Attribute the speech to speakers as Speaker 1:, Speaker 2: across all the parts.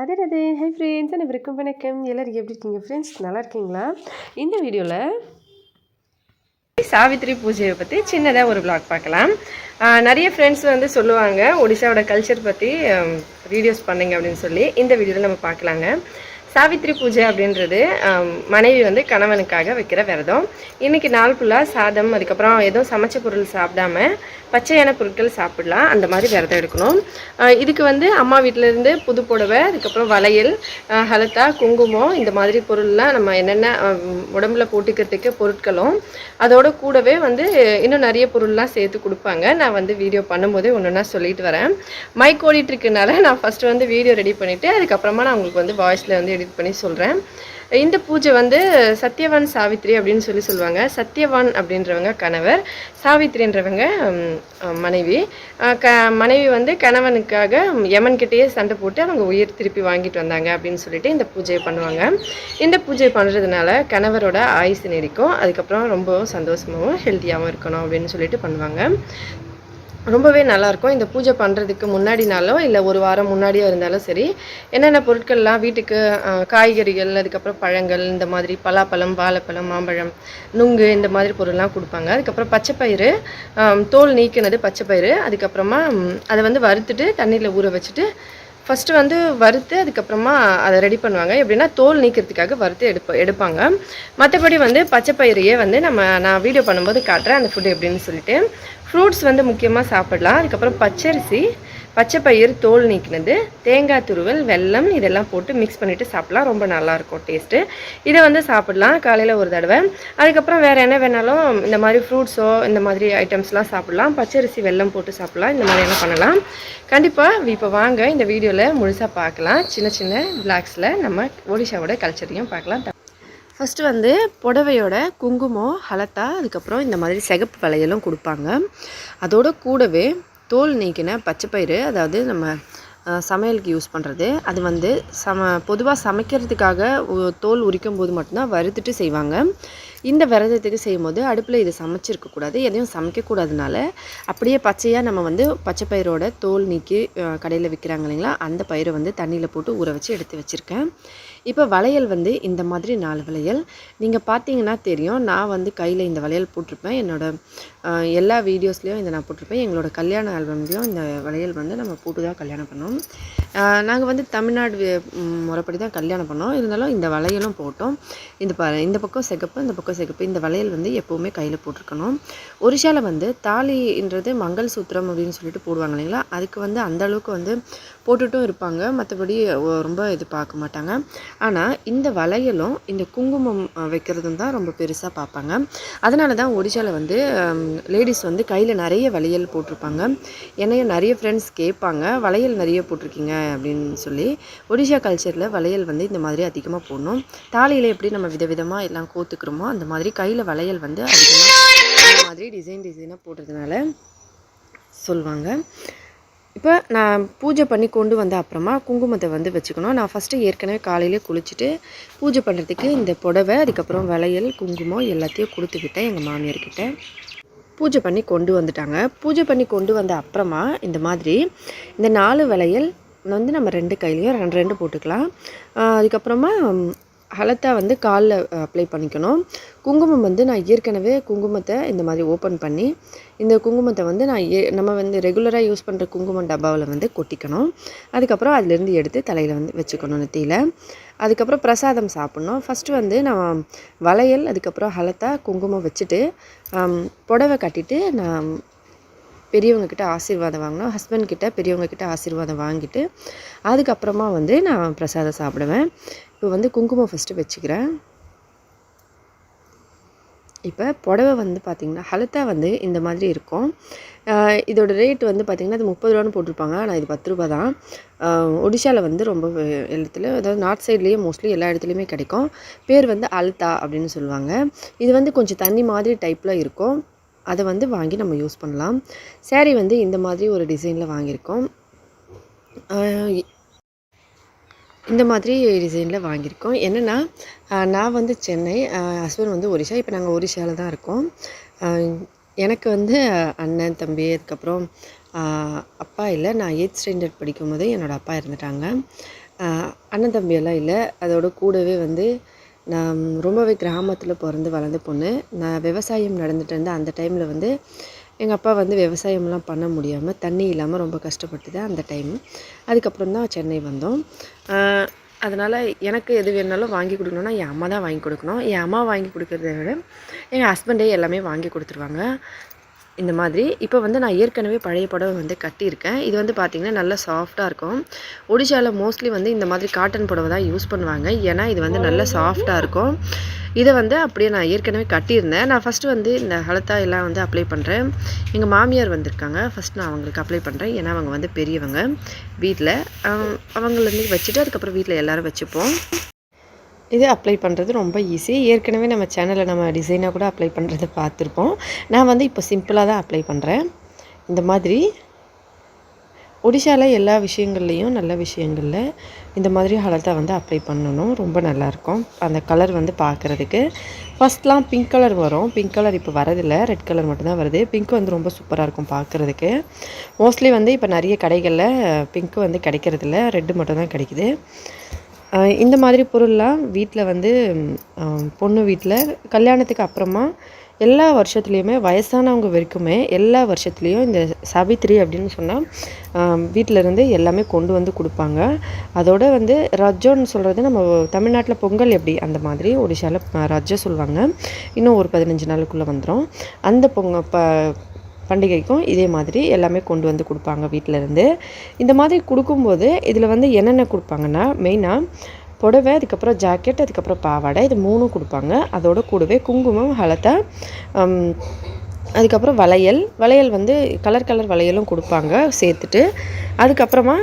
Speaker 1: அது அது hi friends அனைவருக்கும் வணக்கம். எல்லோரும் எப்படி இருக்கீங்க ஃப்ரெண்ட்ஸ் நல்லா இருக்கீங்களா? இந்த வீடியோவில் சாவித்திரி பூஜையை பற்றி சின்னதாக ஒரு vlog பார்க்கலாம். நிறைய ஃப்ரெண்ட்ஸ் வந்து சொல்லுவாங்க ஒடிசாவோட கல்ச்சர் பற்றி வீடியோஸ் பண்ணுங்க அப்படின்னு சொல்லி. இந்த வீடியோவில் நம்ம பார்க்கலாங்க. சாவித்திரி பூஜை அப்படின்றது மனைவி வந்து கணவனுக்காக வைக்கிற விரதம். இன்னைக்கு நாள் ஃபுல்லாக சாதம் அதுக்கப்புறம் எதுவும் சமைச்ச பொருள் சாப்பிடாம பச்சையான பொருட்கள் சாப்பிடலாம். அந்த மாதிரி விரதம் எடுக்கணும். இதுக்கு வந்து அம்மா வீட்டிலேருந்து புது புடவை அதுக்கப்புறம் வளையல் ஹலத்தா குங்குமம் இந்த மாதிரி பொருள்லாம் நம்ம என்னென்ன உடம்புல போட்டுக்கிறதுக்கு பொருட்களும் அதோட கூடவே வந்து இன்னும் நிறைய பொருள்லாம் சேர்த்து கொடுப்பாங்க. நான் வந்து வீடியோ பண்ணும்போதே ஒன்று ஒன்றா சொல்லிட்டு வரேன். மைக் ஓடிட்டு இருக்கனால நான் ஃபஸ்ட்டு வந்து வீடியோ ரெடி பண்ணிவிட்டு அதுக்கப்புறமா நான் உங்களுக்கு வந்து வாய்ஸில் வந்து எடிட் பண்ணி சொல்கிறேன் இந்த பூஜை வந்து சத்யவான் சாவித்ரி அப்படின்னு சொல்லி சொல்லுவாங்க. சத்யவான் அப்படின்றவங்க கணவர் சாவித்ரின்றவங்க மனைவி. க மனைவி வந்து கணவனுக்காக யமன்கிட்டயே சண்டை போட்டு அவங்க உயிர் திருப்பி வாங்கிட்டு வந்தாங்க அப்படின்னு சொல்லிட்டு இந்த பூஜையை பண்ணுவாங்க. இந்த பூஜை பண்ணுறதுனால கணவரோட ஆயுசு நீடிக்கும். அதுக்கப்புறம் ரொம்ப சந்தோஷமாகவும் ஹெல்த்தியாகவும் இருக்கணும் அப்படின்னு சொல்லிட்டு பண்ணுவாங்க. ரொம்பவே நல்லாயிருக்கும். இந்த பூஜை பண்ணுறதுக்கு முன்னாடினாலோ இல்லை ஒரு வாரம் முன்னாடியோ இருந்தாலும் சரி என்னென்ன பொருட்கள்லாம் வீட்டுக்கு காய்கறிகள் அதுக்கப்புறம் பழங்கள் இந்த மாதிரி பலாப்பழம் வாழைப்பழம் மாம்பழம் நுங்கு இந்த மாதிரி பொருள்லாம் கொடுப்பாங்க. அதுக்கப்புறம் பச்சைப்பயிறு தோல் நீக்கினது பச்சைப்பயிறு அதுக்கப்புறமா அதை வந்து வறுத்துட்டு தண்ணியில் ஊற வச்சுட்டு ஃபஸ்ட்டு வந்து வறுத்து அதுக்கப்புறமா அதை ரெடி பண்ணுவாங்க. எப்படின்னா தோல் நீக்கிறதுக்காக வறுத்து எடுப்ப எடுப்பாங்க. மற்றபடி வந்து பச்சைப்பயிரையே வந்து நம்ம நான் வீடியோ பண்ணும்போது காட்டுறேன் அந்த ஃபுட்டு எப்படின்னு சொல்லிட்டு. ஃப்ரூட்ஸ் வந்து முக்கியமாக சாப்பிடலாம். அதுக்கப்புறம் பச்சரிசி பச்சை பயிர் தோல் நீக்கினது தேங்காய் துருவல் வெல்லம் இதெல்லாம் போட்டு மிக்ஸ் பண்ணிவிட்டு சாப்பிடலாம். ரொம்ப நல்லாயிருக்கும் டேஸ்ட்டு இதை வந்து சாப்பிடலாம். காலையில் ஒரு தடவை. அதுக்கப்புறம் வேறு என்ன வேணாலும் இந்த மாதிரி ஃப்ரூட்ஸோ இந்த மாதிரி ஐட்டம்ஸ்லாம் சாப்பிடலாம். பச்சரிசி வெல்லம் போட்டு சாப்பிடலாம். இந்த மாதிரி என்ன பண்ணலாம். கண்டிப்பாக இப்போ வாங்க. இந்த வீடியோவில் முழுசாக பார்க்கலாம். சின்ன சின்ன பிளாக்ஸில் நம்ம ஒடிஷாவோட கல்ச்சரையும் பார்க்கலாம். ஃபஸ்ட்டு வந்து புடவையோட குங்குமம் ஹலத்தா அதுக்கப்புறம் இந்த மாதிரி சிகப்பு வளையலும் கொடுப்பாங்க. அதோட கூடவே தோல் நீக்கின பச்சைப்பயிறு அதாவது நம்ம சமையலுக்கு யூஸ் பண்ணுறது அது வந்து சம பொதுவாக சமைக்கிறதுக்காக தோல் உரிக்கும் போது மட்டும்தான் வறுத்துட்டு செய்வாங்க. இந்த விரதத்துக்கு செய்யும்போது அடுப்பில் இது சமைச்சிருக்கக்கூடாது எதையும் சமைக்கக்கூடாதுனால அப்படியே பச்சையாக நம்ம வந்து பச்சைப்பயிரோட தோல் நீக்கி கடையில் விற்கிறாங்க இல்லைங்களா? அந்த பயிரை வந்து தண்ணியில் போட்டு ஊற வச்சு எடுத்து வச்சுருக்கேன். இப்போ வளையல் வந்து இந்த மாதிரி நாலு வளையல். நீங்கள் பார்த்தீங்கன்னா தெரியும் நான் வந்து கையில் இந்த வளையல் போட்டிருப்பேன். என்னோடய எல்லா வீடியோஸ்லேயும் இதை நான் போட்டிருப்பேன். எங்களோட கல்யாண ஆல்பம்லேயும் இந்த வளையல் வந்து நம்ம போட்டு தான் கல்யாணம் பண்ணோம். நாங்கள் வந்து தமிழ்நாடு முறைப்படி தான் கல்யாணம் பண்ணோம். இருந்தாலும் இந்த வளையலும் போட்டோம். இந்த ப இந்த பக்கம் சிகப்பு இந்த பக்கம் சிகப்பு. இந்த வளையல் வந்து எப்போவுமே கையில் போட்டிருக்கணும். ஒரிஷாவில் வந்து தாலின்றது மங்கள் சூத்திரம் அப்படின்னு சொல்லிட்டு போடுவாங்க இல்லைங்களா? அதுக்கு வந்து அந்தளவுக்கு வந்து போட்டுட்டும் இருப்பாங்க. மற்றபடி ரொம்ப இது பார்க்க மாட்டாங்க. ஆனால் இந்த வளையலும் இந்த குங்குமம் வைக்கிறதும் தான் ரொம்ப பெருசாக பார்ப்பாங்க. அதனால தான் ஒடிஷாவில் வந்து லேடிஸ் வந்து கையில் நிறைய வளையல் போட்டிருப்பாங்க. என்னைய நிறைய ஃப்ரெண்ட்ஸ் கேட்பாங்க வளையல் நிறைய போட்டிருக்கீங்க அப்படின்னு சொல்லி. ஒடிஷா கல்ச்சரில் வளையல் வந்து இந்த மாதிரி அதிகமாக போடணும். தாலியில் எப்படி நம்ம விதவிதமாக எல்லாம் கோத்துக்கிறோமோ அந்த மாதிரி கையில் வளையல் வந்து அதிகமாக இந்த மாதிரி டிசைன் டிசைனாக போடுறதுனால சொல்லுவாங்க இப்போ நான் பூஜை பண்ணி கொண்டு வந்த அப்புறமா குங்குமத்தை வந்து வச்சுக்கணும். நான் ஃபஸ்ட்டு ஏற்கனவே காலையிலே குளிச்சுட்டு பூஜை பண்ணுறதுக்கு இந்த புடவை அதுக்கப்புறம் வளையல் குங்குமம் எல்லாத்தையும் கொடுத்துக்கிட்டேன் எங்கள் மாமியார்கிட்ட. பூஜை பண்ணி கொண்டு வந்துட்டாங்க. பூஜை பண்ணி கொண்டு வந்த அப்புறமா இந்த மாதிரி இந்த நாலு வளையல் வந்து நம்ம ரெண்டு கையிலையும் ரெண்டு ரெண்டு போட்டுக்கலாம். அதுக்கப்புறமா ஹலத்தா வந்து காலில் அப்ளை பண்ணிக்கணும். குங்குமம் வந்து நான் ஏற்கனவே குங்குமத்தை இந்த மாதிரி ஓப்பன் பண்ணி இந்த குங்குமத்தை வந்து நான் ஏ நம்ம வந்து ரெகுலராக யூஸ் பண்ணுற குங்குமம் டப்பாவில் வந்து கொட்டிக்கணும். அதுக்கப்புறம் அதுலேருந்து எடுத்து தலையில் வந்து வச்சுக்கணும் நெத்தியில். அதுக்கப்புறம் பிரசாதம் சாப்பிட்ணும். ஃபஸ்ட்டு வந்து நான் வளையல் அதுக்கப்புறம் ஹலத்தை குங்குமம் வச்சுட்டு புடவை கட்டிட்டு நான் பெரியவங்க கிட்ட ஆசீர்வாதம் வாங்கினோம் ஹஸ்பண்ட் கிட்ட பெரியவங்க கிட்ட ஆசீர்வாதம் வாங்கிட்டு அதுக்கப்புறமா வந்து நான் பிரசாதம் சாப்பிடுவேன். இப்போ வந்து குங்குமம் ஃபஸ்ட்டு வச்சுக்கிறேன். இப்போ புடவை வந்து பார்த்திங்கன்னா ஹலத்தா வந்து இந்த மாதிரி இருக்கும். இதோட ரேட் வந்து பார்த்திங்கன்னா அது முப்பது ரூபான்னு போட்டிருப்பாங்க. ஆனால் இது பத்து ரூபா தான். ஒடிஷாவில் வந்து ரொம்ப இடத்துல அதாவது நார்த் சைட்லேயே மோஸ்ட்லி எல்லா இடத்துலையுமே கிடைக்கும். பேர் வந்து அல்தா அப்படின்னு சொல்லுவாங்க. இது வந்து கொஞ்சம் தண்ணி மாதிரி டைப்பில் இருக்கும். அதை வந்து வாங்கி நம்ம யூஸ் பண்ணலாம். சேரீ வந்து இந்த மாதிரி ஒரு டிசைனில் வாங்கியிருக்கோம். இந்த மாதிரி டிசைனில் வாங்கியிருக்கோம். என்னென்னா நான் வந்து சென்னை ஹஸ்பண்ட் வந்து ஒரிஷா இப்போ நாங்கள் ஒரிஷாவில் தான் இருக்கோம். எனக்கு வந்து அண்ணன் தம்பி அதுக்கப்புறம் அப்பா இல்லை. நான் எயித் ஸ்டாண்டர்ட் படிக்கும்போது என்னோடய அப்பா இருந்துட்டாங்க அண்ணன் தம்பியெல்லாம் இல்லை. அதோட கூடவே வந்து நான் ரொம்பவே கிராமத்தில் பிறந்து வளர்ந்த பொண்ணு. நான் விவசாயம் நடந்துகிட்டு இருந்த அந்த டைமில் வந்து எங்கள் அப்பா வந்து விவசாயம்லாம் பண்ண முடியாமல் தண்ணி இல்லாமல் ரொம்ப கஷ்டப்பட்டுது அந்த டைம் அதுக்கப்புறம் தான் சென்னை வந்தோம். அதனால் எனக்கு எது வேணுனாலும் வாங்கி கொடுக்கணுன்னா என் அம்மா தான் வாங்கி கொடுக்கணும். என் அம்மா வாங்கி கொடுக்கறத விட எங்கள் ஹஸ்பண்டே எல்லாமே வாங்கி கொடுத்துருவாங்க. இந்த மாதிரி. இப்போ வந்து நான் ஏற்கனவே பழைய புடவை வந்து கட்டியிருக்கேன். இது வந்து பார்த்திங்கன்னா நல்லா சாஃப்டாக இருக்கும். ஒடிஷாவில் மோஸ்ட்லி வந்து இந்த மாதிரி காட்டன் புடவை தான் யூஸ் பண்ணுவாங்க. ஏன்னா இது வந்து நல்லா சாஃப்டாக இருக்கும். இதை வந்து அப்படியே நான் ஏற்கனவே கட்டியிருந்தேன். நான் ஃபஸ்ட்டு வந்து இந்த ஹலத்தா எல்லாம் வந்து அப்ளை பண்ணுறேன் எங்கள் மாமியார் வந்திருக்காங்க. ஃபஸ்ட் நான் அவங்களுக்கு அப்ளை பண்ணுறேன் ஏன்னா அவங்க வந்து பெரியவங்க. வீட்டில் அவங்களேருந்து வச்சுட்டு அதுக்கப்புறம் வீட்டில் எல்லோரும் வச்சுப்போம். இது அப்ளை பண்ணுறது ரொம்ப ஈஸி ஏற்கனவே நம்ம சேனலில் நம்ம டிசைனாக கூட அப்ளை பண்ணுறது பார்த்துருப்போம். நான் வந்து இப்போ சிம்பிளாக தான் அப்ளை பண்ணுறேன் இந்த மாதிரி ஒடிஷாவில் எல்லா விஷயங்கள்லேயும் நல்ல விஷயங்களில் இந்த மாதிரி ஹலத்தை வந்து அப்ளை பண்ணணும். ரொம்ப நல்லாயிருக்கும் அந்த கலர் வந்து பார்க்குறதுக்கு. ஃபஸ்ட்லாம் பிங்க் கலர் வரும். பிங்க் கலர் இப்போ வரதில்லை. ரெட் கலர் மட்டும்தான் வருது. பிங்க் வந்து ரொம்ப சூப்பராக இருக்கும் பார்க்குறதுக்கு. மோஸ்ட்லி வந்து இப்போ நிறைய கடைகளில் பிங்க் வந்து கிடைக்கிறதில்ல. ரெட்டு மட்டும் தான் கிடைக்குது. இந்த மாதிரி பொருள்லாம் வீட்டில் வந்து பொண்ணு வீட்டில் கல்யாணத்துக்கு அப்புறமா எல்லா வருஷத்துலேயுமே வயசானவங்க வரைக்குமே எல்லா வருஷத்துலேயும் இந்த சவித்ரி அப்படின்னு சொன்னால் வீட்டில் இருந்து எல்லாமே கொண்டு வந்து கொடுப்பாங்க. அதோட வந்து ரஜோன்னு சொல்கிறது நம்ம தமிழ்நாட்டில் பொங்கல் எப்படி? அந்த மாதிரி ஒடிஷாவில் ரஜ்ஜோ சொல்லுவாங்க இன்னும் ஒரு பதினஞ்சு நாளுக்குள்ளே வந்துடும் அந்த பொங்க ப பண்டிகைக்கும் இதே மாதிரி எல்லாமே கொண்டு வந்து கொடுப்பாங்க வீட்டில் இருந்து இந்த மாதிரி கொடுக்கும்போது இதில் வந்து என்னென்ன கொடுப்பாங்கன்னா மெயினாக புடவை அதுக்கப்புறம் ஜாக்கெட் அதுக்கப்புறம் பாவாடை இது மூணும் கொடுப்பாங்க. அதோட கூடவே குங்குமம் ஹலத்தை அதுக்கப்புறம் வளையல். வளையல் வந்து கலர் கலர் வளையலும் கொடுப்பாங்க சேர்த்துட்டு. அதுக்கப்புறமா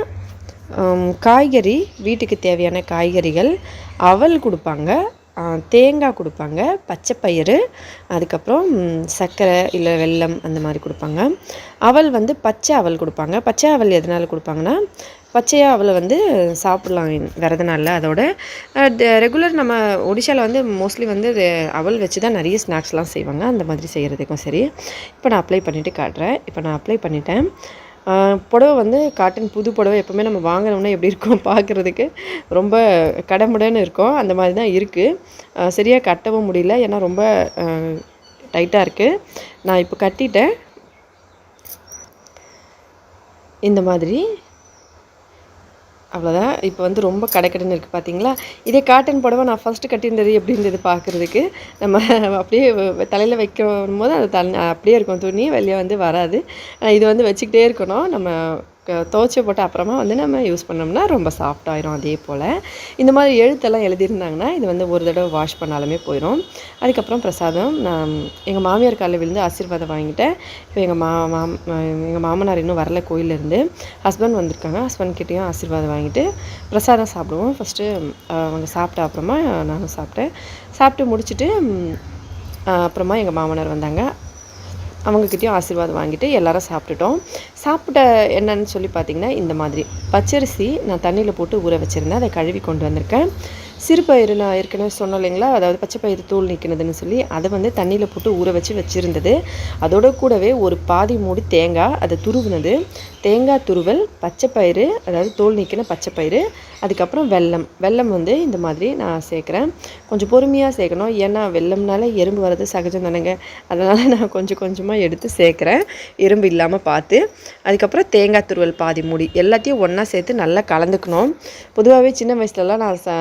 Speaker 1: காய்கறி வீட்டுக்கு தேவையான காய்கறிகள் அவல் கொடுப்பாங்க. தேங்காய் கொடுப்பாங்க பச்சைப்பயிறு அதுக்கப்புறம் சர்க்கரை இல்லை வெல்லம் அந்த மாதிரி கொடுப்பாங்க. அவல் வந்து பச்சை அவல் கொடுப்பாங்க. பச்சை அவல் எதனால் கொடுப்பாங்கன்னா பச்சையாக அவலை வந்து சாப்பிட்லாம் விரத நாளில் அதோட ரெகுலர் நம்ம ஒடிஷாவில் வந்து மோஸ்ட்லி வந்து அவல் வச்சு தான் நிறைய ஸ்நாக்ஸ்லாம் செய்வாங்க. அந்த மாதிரி செய்கிறதுக்கும் சரி. இப்போ நான் அப்ளை பண்ணிவிட்டு காட்டுறேன். இப்போ நான் அப்ளை பண்ணிட்டேன். புடவை வந்து காட்டன் புது புடவை எப்போவுமே நம்ம வாங்கினோம்னா எப்படி இருக்கும் பார்க்குறதுக்கு? ரொம்ப கடமுடன்னு இருக்கும். அந்த மாதிரி தான் இருக்குது சரியாக கட்டவும் முடியல. ஏன்னா ரொம்ப டைட்டாக இருக்குது நான் இப்போ கட்டிட்டேன். இந்த மாதிரி. அவ்வளோதான் இப்போ வந்து ரொம்ப கடைக்கடன் இருக்குது பார்த்தீங்களா இதே காட்டன் புடவை நான் ஃபஸ்ட்டு கட்டியிருந்தது எப்படி இருந்தது பார்க்குறதுக்கு நம்ம அப்படியே தலையில் வைக்கும் போது அது தன் அப்படியே இருக்கும். துணி வெளியே வந்து வராது. இது வந்து வச்சுக்கிட்டே இருக்கணும். நம்ம துவச்சி போட்டு அப்புறமா வந்து நம்ம யூஸ் பண்ணோம்னா ரொம்ப soft ஆயிரும் அதே போல். இந்த மாதிரி எழுத்தெல்லாம் எழுதியிருந்தாங்கன்னா இது வந்து ஒரு தடவை வாஷ் பண்ணாலுமே போயிடும் அதுக்கப்புறம் பிரசாதம் நான் எங்கள் மாமியார் காலில் விழுந்து ஆசீர்வாதம் வாங்கிட்டேன். இப்போ எங்கள் மா மாம் எங்கள் மாமனார் இன்னும் வரல கோயிலேருந்து ஹஸ்பண்ட் வந்திருக்காங்க. ஹஸ்பண்ட் கிட்டேயும் ஆசீர்வாதம் வாங்கிட்டு பிரசாதம் சாப்பிடுவோம். ஃபஸ்ட்டு அவங்க சாப்பிட்ட அப்புறமா நானும் சாப்பிட்டேன். சாப்பிட்டு முடிச்சுட்டு அப்புறமா எங்கள் மாமனார் வந்தாங்க. அவங்கக்கிட்டேயும் ஆசீர்வாதம் வாங்கிட்டு எல்லாரும் சாப்பிட்டுட்டோம். சாப்பிட்ட என்னன்னு சொல்லி பார்த்தீங்கன்னா இந்த மாதிரி. பச்சரிசி நான் தண்ணியில் போட்டு ஊற வச்சுருந்தேன். அதை கழுவி கொண்டு வந்திருக்கேன். சிறுபயிறு நான் ஏற்கனவே சொன்னேன் இல்லைங்களா? அதாவது பச்சை பயிறு தூள் நிற்கினதுன்னு சொல்லி அதை வந்து தண்ணியில் போட்டு ஊற வச்சு வச்சுருந்தது. அதோட கூடவே ஒரு பாதி மூடி தேங்காய் அதை துருவினது. தேங்காய் துருவல் பச்சை பயிறு அதாவது தோல் நீக்கின பச்சை பயிறு அதுக்கப்புறம் வெல்லம். வெல்லம் வந்து இந்த மாதிரி நான் சேர்க்குறேன். கொஞ்சம் பொறுமையாக சேர்க்கணும். ஏன்னா வெள்ளம்னால எறும்பு வர்றது சகஜம் தானேங்க. அதனால் நான் கொஞ்சம் கொஞ்சமாக எடுத்து சேர்க்குறேன். எறும்பு இல்லாமல் பார்த்து. அதுக்கப்புறம் தேங்காய் துருவல் பாதி மூடி. எல்லாத்தையும் ஒன்றா சேர்த்து நல்லா கலந்துக்கணும். பொதுவாகவே சின்ன வயசுலலாம் நான் ச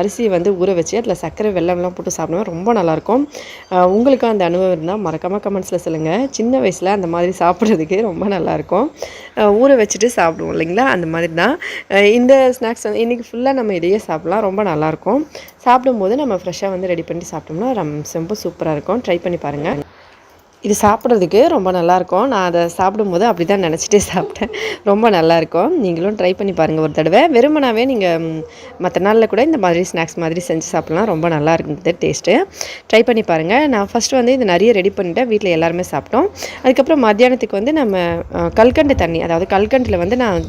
Speaker 1: அரிசியை வந்து ஊற வச்சு அதில் சர்க்கரை வெல்லம்லாம் போட்டு சாப்பிடுவேன் ரொம்ப நல்லாயிருக்கும். உங்களுக்கு அந்த அனுபவம் இருந்தால் மறக்காமல் கமெண்ட்ஸில் சொல்லுங்கள் சின்ன வயசில் அந்த மாதிரி சாப்பிட்றதுக்கு ரொம்ப நல்லாயிருக்கும். ஊற வச்சுட்டு சாப்பிடுவோம் இல்லைங்களா? அந்த மாதிரி தான். இந்த ஸ்நாக்ஸ் வந்து இன்றைக்கி ஃபுல்லாக நம்ம இதையே சாப்பிட்லாம். ரொம்ப நல்லாயிருக்கும். சாப்பிடும்போது நம்ம ஃப்ரெஷ்ஷாக வந்து ரெடி பண்ணி சாப்பிட்டோம்னா ரொம்ப சூப்பராக இருக்கும். ட்ரை பண்ணி பாருங்கள் இது சாப்பிட்றதுக்கு ரொம்ப நல்லாயிருக்கும். நான் அதை சாப்பிடும்போது அப்படி தான் நினச்சிட்டே சாப்பிட்டேன். ரொம்ப நல்லாயிருக்கும். நீங்களும் ட்ரை பண்ணி பாருங்கள் ஒரு தடவை. வெறுமனாவே நீங்கள் மற்ற நாளில் கூட இந்த மாதிரி ஸ்நாக்ஸ் மாதிரி செஞ்சு சாப்பிட்லாம். ரொம்ப நல்லா இருக்குது டேஸ்ட்டு ட்ரை பண்ணி பாருங்கள் நான் ஃபஸ்ட்டு வந்து இது நிறைய ரெடி பண்ணிட்டேன். வீட்டில் எல்லாருமே சாப்பிட்டோம். அதுக்கப்புறம் மத்தியானத்துக்கு வந்து நம்ம கல்கண்டு தண்ணி அதாவது கல்கண்டில் வந்து நான்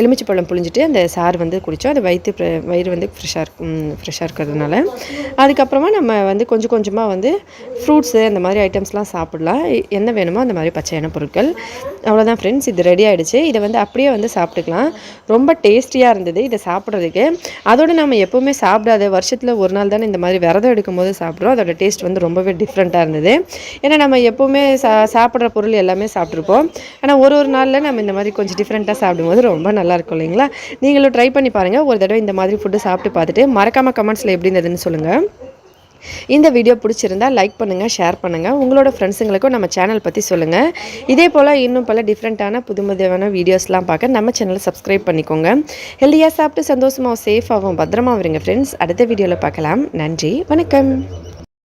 Speaker 1: எலுமிச்சை பழம் புழிஞ்சிட்டு அந்த சாறு வந்து குடித்தோம் அது வயிற்று வயிறு வந்து ஃப்ரெஷ்ஷாக இருக்கும் ஃப்ரெஷ்ஷாக இருக்கிறதுனால. அதுக்கப்புறமா நம்ம வந்து கொஞ்சம் கொஞ்சமாக வந்து ஃப்ரூட்ஸு அந்த மாதிரி ஐட்டம்ஸ்லாம் சாப்பிட்டோம் சாப்பிடலாம். என்ன வேணுமோ அந்த மாதிரி பச்சையான பொருட்கள். அவ்வளோதான் ஃப்ரெண்ட்ஸ் இது ரெடி ஆகிடுச்சு இதை வந்து அப்படியே வந்து சாப்பிட்டுக்கலாம். ரொம்ப டேஸ்டியாக இருந்தது இதை சாப்பிட்றதுக்கு. அதோடு நம்ம எப்போவுமே சாப்பிடாத வருஷத்தில் ஒரு நாள் தானே இந்த மாதிரி விரதம் எடுக்கும்போது சாப்பிட்றோம். அதோட டேஸ்ட் வந்து ரொம்பவே டிஃப்ரெண்ட்டாக இருந்தது. ஏன்னா நம்ம எப்போவுமே சா சாப்பிட்ற பொருள் எல்லாமே சாப்பிட்ருப்போம் ஆனால் ஒரு ஒரு நாளில் நம்ம இந்த மாதிரி கொஞ்சம் டிஃப்ரெண்ட்டாக சாப்பிடும்போது ரொம்ப நல்லாயிருக்கும் இல்லைங்களா? நீங்களும் ட்ரை பண்ணி பாருங்கள் ஒரு தடவை இந்த மாதிரி ஃபுட்டு சாப்பிட்டு பார்த்துட்டு மறக்காமல் கமெண்ட்ஸில் எப்படி இருந்ததுன்னு சொல்லுங்கள் இந்த வீடியோ பிடிச்சிருந்தா லைக் பண்ணுங்கள் ஷேர் பண்ணுங்கள் உங்களோட ஃப்ரெண்ட்ஸுங்களுக்கும் நம்ம சேனல் பற்றி சொல்லுங்கள் இதே போல் இன்னும் பல டிஃப்ரெண்ட்டான புதுமதியான வீடியோஸ்லாம் பார்க்க நம்ம சேனலை சப்ஸ்கிரைப் பண்ணிக்கோங்க. ஹெல்தியாக சாப்பிட்டு சந்தோஷமாகவும் சேஃபாகவும் பத்திரமா இருங்க ஃப்ரெண்ட்ஸ் அடுத்த வீடியோவில் பார்க்கலாம். நன்றி வணக்கம்.